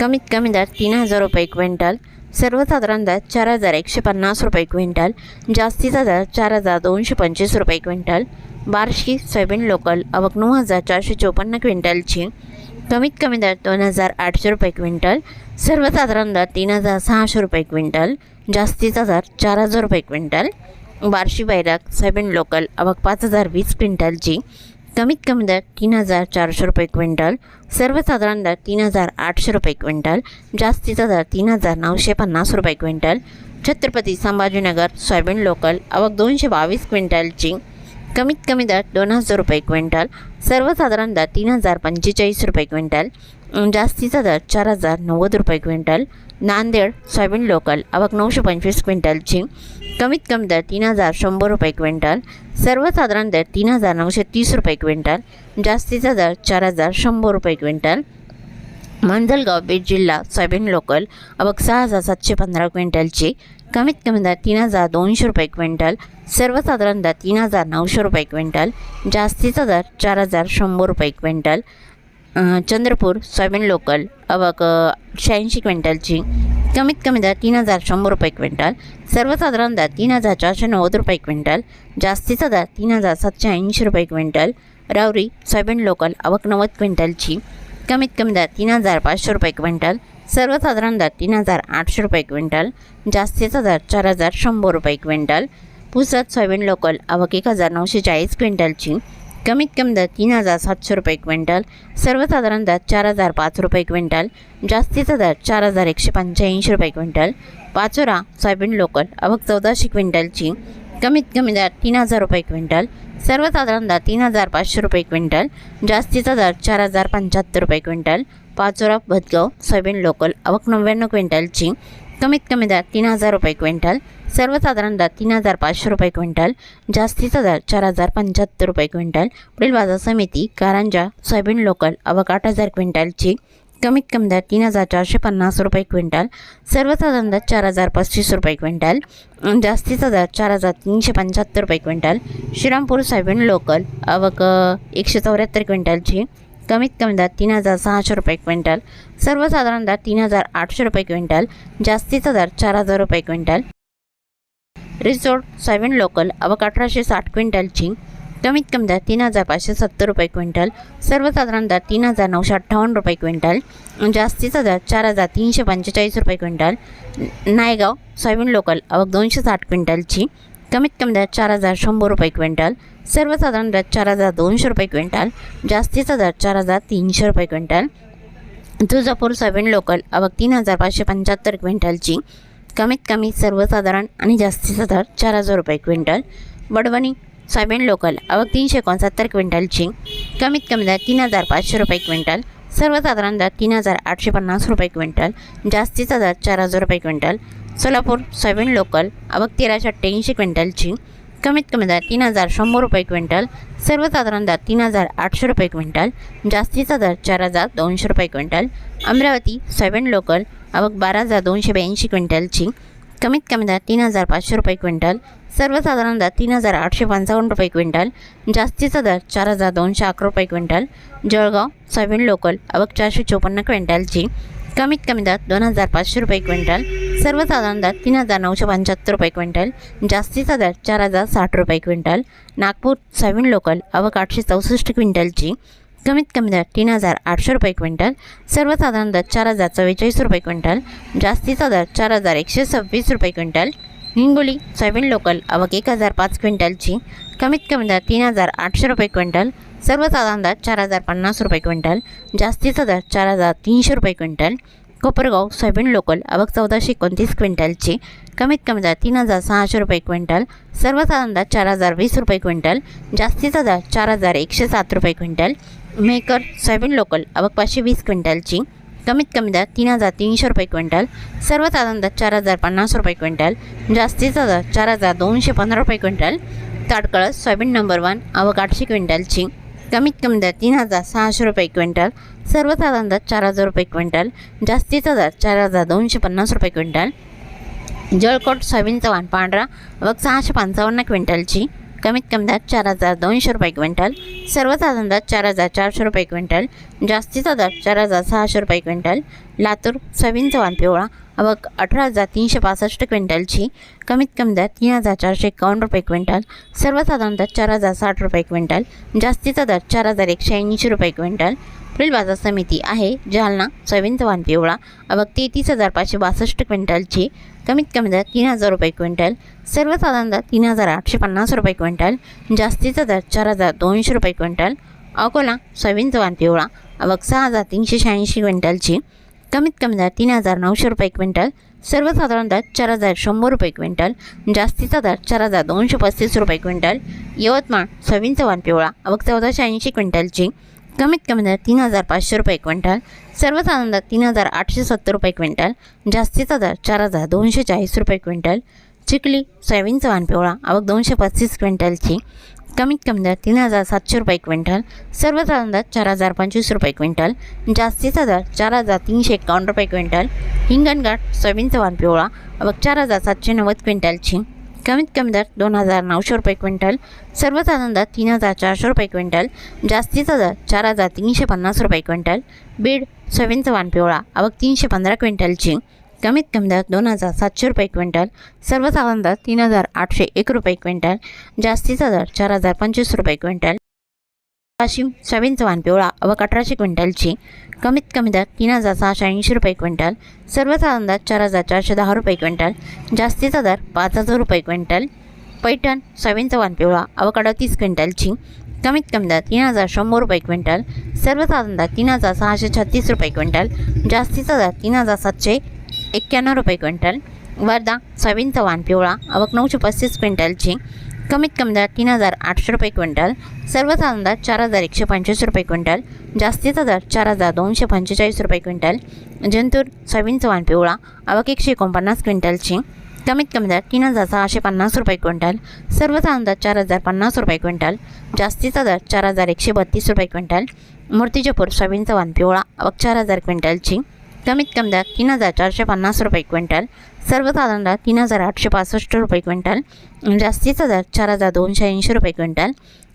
कमीत कमी दर तीन हजार रुपये क्विंटल सर्वसाधारण दर चार हजार एकशे पन्नास रुपये क्विंटल जास्तीचा दर चार हजार दोनशे पंचवीस रुपये क्विंटल बार्शी सोयाबीन लोकल आवक नऊ हजार चारशे चोपन्न क्विंटलची कमीत कमी दर दोन हजार आठशे रुपये क्विंटल सर्वसाधारण दर तीन हजार सहाशे रुपये क्विंटल जास्तीचा दर चार हजार रुपये quintal Barshi Bairag soybean local आवक पाच हजार वीस क्विंटलची कमीत कमी दर तीन हजार चारशे रुपये क्विंटल सर्वसाधारण दर तीन हजार आठशे रुपये क्विंटल जास्तीचा दर तीन हजार नऊशे पन्नास रुपये quintal Chhatrapati Sambhajinagar soybean local आवक दोनशे बावीस क्विंटलची कमीत कमी दर दोन हजार रुपये क्विंटल सर्वसाधारण दर तीन हजार पंचेचाळीस रुपये क्विंटल जास्तीचा दर चार हजार नव्वद रुपये क्विंटल नांदेड सोयाबीन लोकल आवक नऊशे पंचवीस क्विंटलची कमीत कमी दर तीन हजार शंभर रुपये क्विंटल सर्वसाधारण दर तीन हजार नऊशे तीस रुपये क्विंटल जास्तीचा दर चार हजार शंभर रुपये क्विंटल. मांजलगाव बीड जिल्हा सोयाबीन लोकल अवघ सहा हजार सातशे पंधरा क्विंटलची कमीत कमी दर तीन हजार दोनशे रुपये क्विंटल सर्वसाधारण दर तीन हजार नऊशे रुपये क्विंटल जास्तीचा दर चार हजार शंभर रुपये क्विंटल चंद्रपूर सोयाबीन लोकल अवक शहाऐंशी क्विंटलची कमीत कमी दर तीन हजार शंभर रुपये क्विंटल सर्वसाधारण दर तीन हजार चारशे नव्वद रुपये क्विंटल जास्तीचा दर तीन हजार सातशे ऐंशी रुपये क्विंटल रावरी सोयाबीन लोकल अवक नव्वद क्विंटलची कमीत कमी दर तीन हजार पाचशे रुपये क्विंटल सर्वसाधारण दर तीन हजार आठशे रुपये क्विंटल जास्तीचा दर चार हजार शंभर रुपये क्विंटल पुसत सोयाबीन लोकल आवक एक हजार नऊशे चाळीस क्विंटलची कमीत कमी दर तीन हजार सातशे रुपये क्विंटल सर्वसाधारण दर चार हजार पाच रुपये क्विंटल जास्तीचा दर चार हजार एकशे पंच्याऐंशी रुपये क्विंटल पाचोरा सोयाबीन लोकल अवघ चौदाशे क्विंटलची कमीत कमी दर तीन हजार रुपये क्विंटल सर्वसाधारण दर तीन हजार पाचशे रुपये क्विंटल जास्तीचा दर चार हजार पंच्याहत्तर रुपये quintal Pachora Bhadgaon soybean local अवक नव्याण्णव क्विंटलची कमीत कमी दर तीन हजार रुपये क्विंटल सर्वसाधारण दर तीन हजार पाचशे रुपये क्विंटल जास्तीचा दर चार हजार पंच्याहत्तर रुपये क्विंटल पुढील बाजार समिती कारंजा सोयाबीन लोकल अवक आठ हजार क्विंटलची कमीत कमी दर तीन हजार चारशे पन्नास रुपये क्विंटल सर्वसाधारण दर चार हजार पस्तीस रुपये क्विंटल जास्तीचा दर चार हजार तीनशे पंच्याहत्तर रुपये क्विंटल श्रीरामपूर सोयाबीन लोकल अवक एकशे चौऱ्याहत्तर क्विंटलची कमीत कमी दर तीन हजार सहाशे रुपये क्विंटल सर्वसाधारण दर तीन हजार आठशे रुपये क्विंटल जास्तीचा दर चार हजार रुपये क्विंटल. रिसोर्ट सोयाबीन लोकल अवघ अठराशे साठ क्विंटलची कमीत कमी दर तीन हजार पाचशे सत्तर रुपये क्विंटल सर्वसाधारण दर तीन हजार नऊशे अठ्ठावन्न रुपये क्विंटल जास्तीचा दर चार हजार तीनशे पंचेचाळीस रुपये क्विंटल नायगाव सोयाबीन लोकल अवघ दोनशे साठ क्विंटलची कमीत कमी दर चार हजार शंभर रुपये क्विंटल सर्वसाधारण दर चार हजार दोनशे रुपये क्विंटल जास्तीचा दर चार हजार तीनशे रुपये क्विंटल. तुळजापूर सोयाबीन लोकल अवघ तीन हजार पाचशे पंच्याहत्तर क्विंटलची कमीत कमी सर्वसाधारण आणि जास्तीचा दर चार हजार रुपये क्विंटल. वडवणी सोयाबीन लोकल अवघ तीनशे एकोणसत्तर क्विंटलची कमीत कमी दर तीन हजार पाचशे रुपये क्विंटल सर्वसाधारण दर तीन हजार आठशे पन्नास रुपये क्विंटल जास्तीचा दर चार हजार रुपये क्विंटल. सोलापूर सोयाबीन लोकल अवघ तेराशे अठ्ठ्याऐंशी क्विंटलची कमीत कमी दर तीन हजार शंभर रुपये क्विंटल सर्वसाधारण दर तीन हजार आठशे रुपये क्विंटल जास्तीचा दर चार हजार दोनशे रुपये क्विंटल. अमरावती सोयाबीन लोकल अवघ बारा हजार दोनशे ब्याऐंशी क्विंटलची कमीत कमी दर तीन हजार पाचशे रुपये क्विंटल सर्वसाधारण दर तीन हजार आठशे पंचावन्न रुपये क्विंटल जास्तीचा दर चार हजार दोनशे अकरा रुपये क्विंटल जळगाव सोयाबीन लोकल आवक चारशे चोपन्न क्विंटलची कमीत कमी दर दोन हजार पाचशे रुपये क्विंटल सर्वसाधारण दर तीन हजार नऊशे पंच्याहत्तर रुपये क्विंटल जास्तीचा दर चार हजार साठ रुपये क्विंटल नागपूर सोयाबीन लोकल अवक आठशे चौसष्ट क्विंटलची कमीत कमी दर तीन हजार आठशे रुपये क्विंटल सर्वसाधारण दर चार हजार चव्वेचाळीस रुपये क्विंटल जास्तीचा दर चार हजार एकशे सव्वीस रुपये क्विंटल हिंगोली सोयाबीन लोकल आवक एक हजार पाच क्विंटलची कमीत कमी दर तीन हजार आठशे रुपये क्विंटल सर्वसाधारण दर चार हजार पन्नास रुपये क्विंटल जास्तीचा दर चार हजार तीनशे रुपये क्विंटल कोपरगाव सोयाबीन लोकल आवक चौदाशे एकोणतीस क्विंटलची कमीत कमी दर तीन हजार सहाशे रुपये क्विंटल सर्वसाधारण दर चार हजार वीस रुपये क्विंटल जास्तीचा दर चार हजार एकशे सात रुपये क्विंटल मेकर सोयाबीन लोकल आवक पाचशे वीस क्विंटलची कमीत कमी दर तीन हजार तीनशे रुपये क्विंटल सर्वसाधारण दर चार हजार पन्नास रुपये क्विंटल जास्तीचा दर चार हजार दोनशे पंधरा रुपये quintal Tadkalas soybean number one आवक आठशे क्विंटलची कमीत कमी दर तीन हजार सहाशे रुपये क्विंटल सर्वसाधारण दर चार हजार रुपये क्विंटल जास्तीचा दर चार हजार दोनशे पन्नास रुपये क्विंटल जळकोट सोयाबीन चव्हाण पांढरा आवक सहाशे पंचावन्न क्विंटलची कमीत कमी दर चार हजार दोनशे रुपये क्विंटल सर्वसाधारण दर चार हजार चारशे रुपये क्विंटल जास्तीचा दर चार हजार सहाशे रुपये क्विंटल लातूर सोयाबीनचा वाण पिवळा आवक अठरा हजार तीनशे पासष्ट क्विंटलची कमीत कमी दर तीन हजार चारशे एकावन्न रुपये क्विंटल सर्वसाधारण दर चार हजार साठ रुपये क्विंटल जास्तीचा दर चार हजार एकशे ऐंशी रुपये क्विंटल पुढील बाजार समिती आहे जालना सोयाबीनचा वाण पिवळा. आवक तेहतीस हजार पाचशे बासष्ट क्विंटलची कमीत कमी दर तीन हजार रुपये क्विंटल. सर्वसाधारण दर तीन हजार आठशे पन्नास रुपये क्विंटल. जास्तीचा दर चार हजार दोनशे रुपये क्विंटल. अकोला सोयाबीनचा वाण पिवळा. आवक सहा हजार तीनशे शहाऐंशी क्विंटलची कमीत कमी दर तीन हजार नऊशे रुपये क्विंटल. सर्वसाधारण दर चार हजार शंभर रुपये क्विंटल. जास्तीचा दर चार हजार दोनशे पस्तीस रुपये क्विंटल. यवतमाळ सोयाबीनचा वाण पिवळा. आवक चौदाशे ऐंशी क्विंटलची कमीत कमी दर तीन हजार पाचशे रुपये क्विंटल सर्वसाधारण दर तीन हजार आठशे सत्तर रुपये क्विंटल जास्तीचा दर चार हजार दोनशे चाळीस रुपये क्विंटल चिखली सोयाबीनचा वाण पिवळा आवक दोनशे पस्तीस क्विंटलची कमीत कमी दर तीन हजार सातशे रुपये क्विंटल सर्वसाधारण दर चार हजार पंचवीस रुपये क्विंटल जास्तीचा दर चार हजार तीनशे एकावन्न रुपये क्विंटल हिंगणघाट सोयाबीनचा वाण पिवळा आवक चार हजार सातशे नव्वद क्विंटलची कमीत कमी दर दोन हजार नऊशे रुपये क्विंटल सर्वसाधारण दर तीन हजार चारशे रुपये क्विंटल जास्तीचा दर चार हजार तीनशे पन्नास रुपये क्विंटल बीड सोयाबीनचा वाण पिवळा आवक तीनशे पंधरा क्विंटलची कमीत कमी दर दोन हजार सातशे रुपये क्विंटल सर्वसाधारण दर तीन हजार आठशे एक रुपये क्विंटल जास्तीचा दर चार हजार पंचवीस रुपये क्विंटल वाशिम सोयाबीन वाण पिवळा व अठराशे क्विंटलची कमीत कमी दर तीन हजार सहाशे ऐंशी रुपये क्विंटल सर्वसाधारण दर चार हजार चारशे दहा रुपये क्विंटल जास्तीचा दर पाच हजार रुपये क्विंटल पैठण सोयाबीनचा वाण पिवळा आवक अडतीस क्विंटलची कमीत कमी दर तीन हजार शंभर रुपये क्विंटल सर्वसाधारण दर तीन हजार सहाशे छत्तीस रुपये क्विंटल जास्तीचा दर तीन हजार सातशे एक्क्याण्णव रुपये क्विंटल वर्धा सोयाबीनचा वाण पिवळा अवक नऊशे पस्तीस क्विंटलची कमीत कमी दर तीन हजार आठशे रुपये क्विंटल सर्वसाधारण दर चार हजार एकशे पंचवीस रुपये क्विंटल जास्तीचा दर चार हजार दोनशे पंचेचाळीस रुपये क्विंटल जंतूर सोयाबीनचा वाण पिवळा आवक एकशे एकोणपन्नास क्विंटलची कमीत कमी दर तीन हजार सहाशे पन्नास रुपये क्विंटल सर्वसाधारण दर चार हजार पन्नास रुपये क्विंटल जास्तीचा दर चार हजार एकशे बत्तीस रुपये क्विंटल मूर्तिजापूर सोयाबीनचा वाण पिवळा आवक चार हजार क्विंटलची कमीत कमी दर तीन हजार चारशे पन्नास रुपये क्विंटल सर्वसाधारण दर तीन हजार आठशे पासष्ट रुपये क्विंटल जास्तीचा दर चार हजार दोनशे ऐंशी रुपये क्विंटल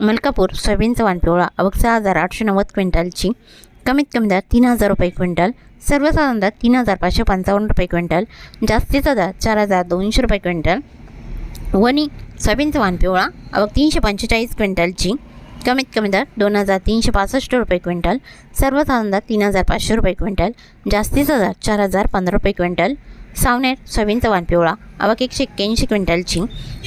मलकापूर सोयाबीनचा वाण पिवळा सहा हजार आठशे नव्वद क्विंटलची कमीत कमी दर तीन हजार रुपये क्विंटल सर्वसाधारण दर तीन हजार पाचशे पंचावन्न रुपये क्विंटल जास्तीचा दर चार हजार दोनशे रुपये क्विंटल वणी सोयाबीनचा वाण पिवळा तीनशे पंचेचाळीस क्विंटलची कमीत कमी दर दोन हजार तीनशे पासष्ट रुपये क्विंटल सर्वसाधारण दर तीन हजार पाचशे रुपये क्विंटल जास्तीचा दर चार हजार पंधरा रुपये क्विंटल सावनेर सोयाबीन चव्हाण पिवळा आवक एकशे एक्क्याऐंशी क्विंटलची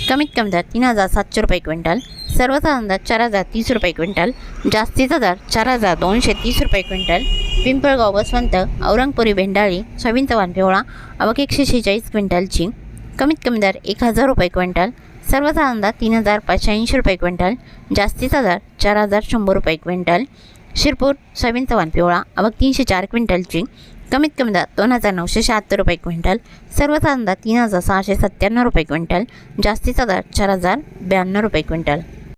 कमीत कमी दर तीन हजार सातशे रुपये क्विंटल सर्वसाधारण दर चार हजार तीस रुपये क्विंटल जास्तीचा दर चार हजार दोनशे तीस रुपये क्विंटल पिंपळगाव बसवंत औरंगपुरी भेंडाळी सोयाबीन चव्हाण पिवळा आवक एकशे शेहेचाळीस क्विंटलची कमीत कमी दर एक हजार रुपये क्विंटल सर्वसाधारण दर तीन हजार पाचशे ऐंशी रुपये क्विंटल जास्तीचा दर चार हजार शंभर रुपये क्विंटल. शिरपूर सोयाबीनचा वाण पिवळा आवक तीनशे चार क्विंटलची. कमीत कमी दर दोन हजार नऊशे शहात्तर रुपये क्विंटल. सर्वसाधारणतः तीन हजार सहाशे सत्त्याण्णव रुपये क्विंटल जास्तीचा दर चार हजार ब्याण्णव रुपये क्विंटल.